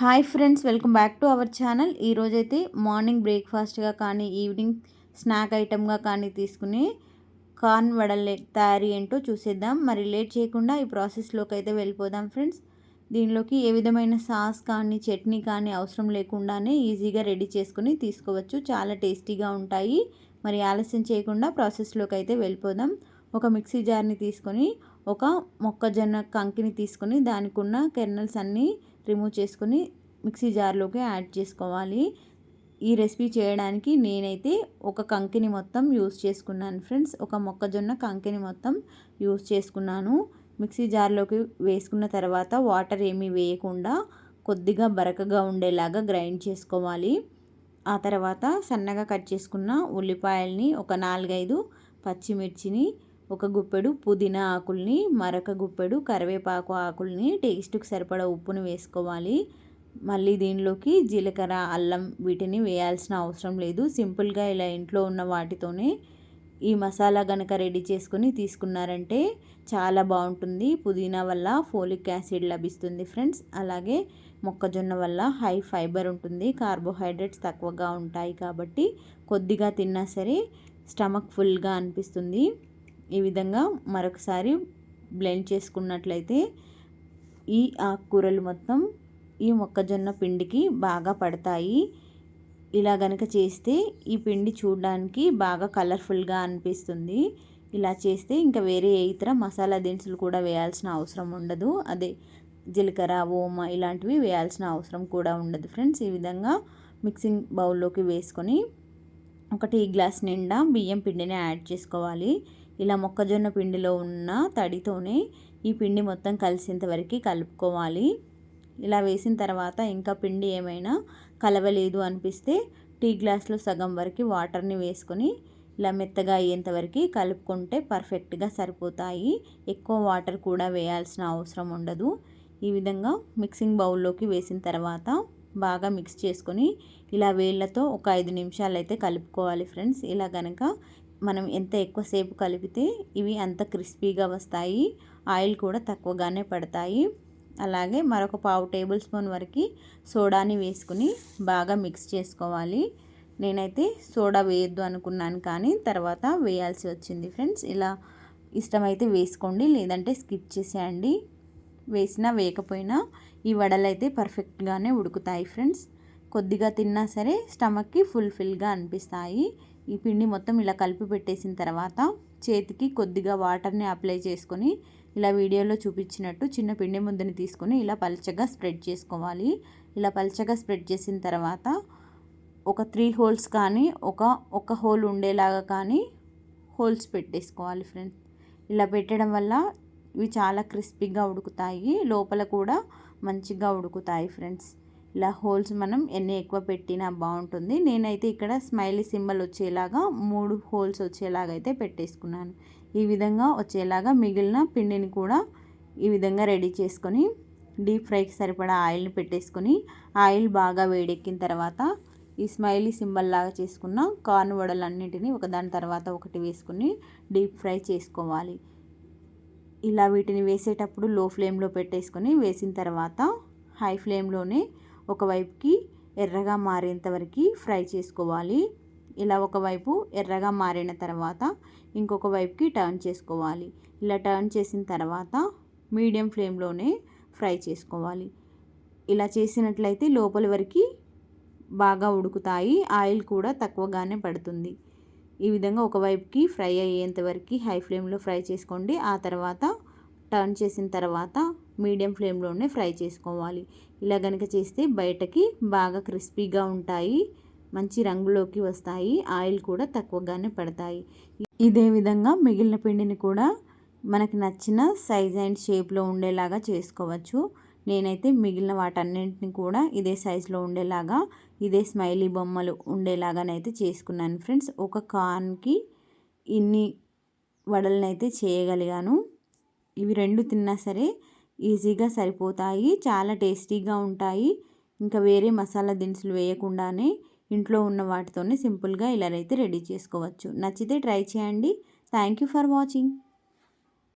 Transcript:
Hi friends welcome back to our channel. ఈరోజైతే morning బ్రేక్ఫాస్ట్గా కానీ ఈవినింగ్ స్నాక్ ఐటమ్గా కానీ తీసుకుని కార్న్ వడల తయారీ ఏంటో చూసేద్దాం. మరి లేట్ చేయకుండా ఈ ప్రాసెస్లోకి అయితే వెళ్ళిపోదాం ఫ్రెండ్స్. దీనిలోకి ఏ విధమైన సాస్ కానీ చట్నీ కానీ అవసరం లేకుండానే ఈజీగా రెడీ చేసుకుని తీసుకోవచ్చు. చాలా టేస్టీగా ఉంటాయి. మరి ఆలస్యం చేయకుండా ప్రాసెస్లోకి అయితే వెళ్ళిపోదాం. ఒక మిక్సీ జార్ని తీసుకొని ఒక మొక్కజొన్న కంకిని తీసుకొని దానికి ఉన్న కెర్నల్స్ అన్నీ రిమూవ్ చేసుకొని మిక్సీ జార్లోకి యాడ్ చేసుకోవాలి. ఈ రెసిపీ చేయడానికి నేనైతే ఒక కంకిని మొత్తం యూస్ చేసుకున్నాను ఫ్రెండ్స్. ఒక మొక్కజొన్న కంకిని మొత్తం యూస్ చేసుకున్నాను. మిక్సీ జార్లోకి వేసుకున్న తర్వాత వాటర్ ఏమీ వేయకుండా కొద్దిగా బరకగా ఉండేలాగా గ్రైండ్ చేసుకోవాలి. ఆ తర్వాత సన్నగా కట్ చేసుకున్న ఉల్లిపాయల్ని ఒక నాలుగైదు పచ్చిమిర్చిని ఒక గుప్పెడు పుదీనా ఆకుల్ని మరొక గుప్పెడు కరివేపాకు ఆకుల్ని టేస్ట్కి సరిపడా ఉప్పును వేసుకోవాలి. మళ్ళీ దీనిలోకి జీలకర్ర అల్లం వీటిని వేయాల్సిన అవసరం లేదు. సింపుల్గా ఇలా ఇంట్లో ఉన్న వాటితోనే ఈ మసాలా కనుక రెడీ చేసుకుని తీసుకున్నారంటే చాలా బాగుంటుంది. పుదీనా వల్ల ఫోలిక్ యాసిడ్ లభిస్తుంది ఫ్రెండ్స్. అలాగే మొక్కజొన్న వల్ల హై ఫైబర్ ఉంటుంది. కార్బోహైడ్రేట్స్ తక్కువగా ఉంటాయి కాబట్టి కొద్దిగా తిన్నా సరే స్టమక్ ఫుల్గా అనిపిస్తుంది. ఈ విధంగా మరొకసారి బ్లెండ్ చేసుకున్నట్లయితే ఈ ఆకుకూరలు మొత్తం ఈ మొక్కజొన్న పిండికి బాగా పడతాయి. ఇలా గనక చేస్తే ఈ పిండి చూడడానికి బాగా కలర్ఫుల్గా అనిపిస్తుంది. ఇలా చేస్తే ఇంకా వేరే ఇతర మసాలా దినుసులు కూడా వేయాల్సిన అవసరం ఉండదు. అదే జీలకర్ర ఓమ ఇలాంటివి వేయాల్సిన అవసరం కూడా ఉండదు ఫ్రెండ్స్. ఈ విధంగా మిక్సింగ్ బౌల్లోకి వేసుకొని ఒక టీ గ్లాస్ నిండా బియ్యం పిండిని యాడ్ చేసుకోవాలి. ఇలా మొక్కజొన్న పిండిలో ఉన్న తడితోనే ఈ పిండి మొత్తం కలిసేంత వరకు కలుపుకోవాలి. ఇలా వేసిన తర్వాత ఇంకా పిండి ఏమైనా కలవలేదు అనిపిస్తే టీ గ్లాస్లో సగం వరకు వాటర్ని వేసుకొని ఇలా మెత్తగా అయ్యేంత వరకు కలుపుకుంటే పర్ఫెక్ట్గా సరిపోతాయి. ఎక్కువ వాటర్ కూడా వేయాల్సిన అవసరం ఉండదు. ఈ విధంగా మిక్సింగ్ బౌల్లోకి వేసిన తర్వాత బాగా మిక్స్ చేసుకొని ఇలా వేళ్ళతో ఒక ఐదు నిమిషాలు అయితే కలుపుకోవాలి ఫ్రెండ్స్. ఇలా కనుక మనం ఎంత ఎక్కువసేపు కలిపితే ఇవి అంత క్రిస్పీగా వస్తాయి ఆయిల్ కూడా తక్కువగానే పడతాయి. అలాగే మరొక పావు టేబుల్ స్పూన్ వరకు సోడాని వేసుకుని బాగా మిక్స్ చేసుకోవాలి. నేనైతే సోడా వేయొద్దు అనుకున్నాను కానీ తర్వాత వేయాల్సి వచ్చింది ఫ్రెండ్స్. ఇలా ఇష్టమైతే వేసుకోండి లేదంటే స్కిప్ చేసేయండి. వేసినా వేయకపోయినా ఈ వడలు అయితే పర్ఫెక్ట్గానే ఉడుకుతాయి ఫ్రెండ్స్. కొద్దిగా తిన్నా సరే స్టమక్కి ఫుల్ఫిల్గా అనిపిస్తాయి. ఈ పిండి మొత్తం ఇలా కలిపి పెట్టేసిన తర్వాత చేతికి కొద్దిగా వాటర్ని అప్లై చేసుకొని ఇలా వీడియోలో చూపించినట్టు చిన్న పిండి ముద్దని తీసుకొని ఇలా పలచగా స్ప్రెడ్ చేసుకోవాలి. ఇలా పలచగా స్ప్రెడ్ చేసిన తర్వాత ఒక త్రీ హోల్స్ కానీ ఒక ఒక హోల్ ఉండేలాగా కానీ హోల్స్ పెట్టేసుకోవాలి ఫ్రెండ్స్. ఇలా పెట్టడం వల్ల ఇవి చాలా క్రిస్పీగా ఉడుకుతాయి. లోపల కూడా మంచిగా ఉడుకుతాయి ఫ్రెండ్స్. ఇలా హోల్స్ మనం ఎన్ని ఎక్కువ పెట్టినా బాగుంటుంది. నేనైతే ఇక్కడ స్మైలీ సింబల్ వచ్చేలాగా మూడు హోల్స్ వచ్చేలాగా అయితే పెట్టేసుకున్నాను. ఈ విధంగా వచ్చేలాగా మిగిలిన పిండిని కూడా ఈ విధంగా రెడీ చేసుకొని డీప్ ఫ్రైకి సరిపడా ఆయిల్ని పెట్టేసుకొని ఆయిల్ బాగా వేడెక్కిన తర్వాత ఈ స్మైలీ సింబల్ లాగా చేసుకున్న కార్న్ వడలన్నింటినీ ఒకదాని తర్వాత ఒకటి వేసుకుని డీప్ ఫ్రై చేసుకోవాలి. ఇలా వీటిని వేసేటప్పుడు లో ఫ్లేమ్లో పెట్టేసుకొని వేసిన తర్వాత హై ఫ్లేమ్లోనే ఒకవైపుకి ఎర్రగా మారేంతవరకు ఫ్రై చేసుకోవాలి. ఇలా ఒకవైపు ఎర్రగా మారిన తర్వాత ఇంకొక వైపుకి టర్న్ చేసుకోవాలి. ఇలా టర్న్ చేసిన తర్వాత మీడియం ఫ్లేమ్లోనే ఫ్రై చేసుకోవాలి. ఇలా చేసినట్లయితే లోపల వరకు బాగా ఉడుకుతాయి. ఆయిల్ కూడా తక్కువగానే పడుతుంది. ఈ విధంగా ఒకవైపుకి ఫ్రై అయ్యేంత వరకు హై ఫ్లేమ్లో ఫ్రై చేసుకోండి. ఆ తర్వాత టర్న్ చేసిన తర్వాత మీడియం ఫ్లేమ్లోనే ఫ్రై చేసుకోవాలి. ఇలా కనుక చేస్తే బయటకి బాగా క్రిస్పీగా ఉంటాయి మంచి రంగులోకి వస్తాయి ఆయిల్ కూడా తక్కువగానే పడతాయి. ఇదే విధంగా మిగిలిన పిండిని కూడా మనకి నచ్చిన సైజ్ అండ్ షేప్లో ఉండేలాగా చేసుకోవచ్చు. నేనైతే మిగిలిన వాటన్నింటిని కూడా ఇదే సైజులో ఉండేలాగా ఇదే స్మైలీ బొమ్మలు ఉండేలాగానైతే చేసుకున్నాను. ఫ్రెండ్స్ ఒక కార్న్కి ఇన్ని వడలనైతే చేయగలిగాను. ఇవి రెండు తిన్నా సరే ఈజీగా సరిపోతాయి చాలా టేస్టీగా ఉంటాయి. ఇంకా వేరే మసాలా దినుసులు వేయకుండానే ఇంట్లో ఉన్న వాటితోనే సింపుల్గా ఇలా అయితే రెడీ చేసుకోవచ్చు. నచ్చితే ట్రై చేయండి. Thank you for watching.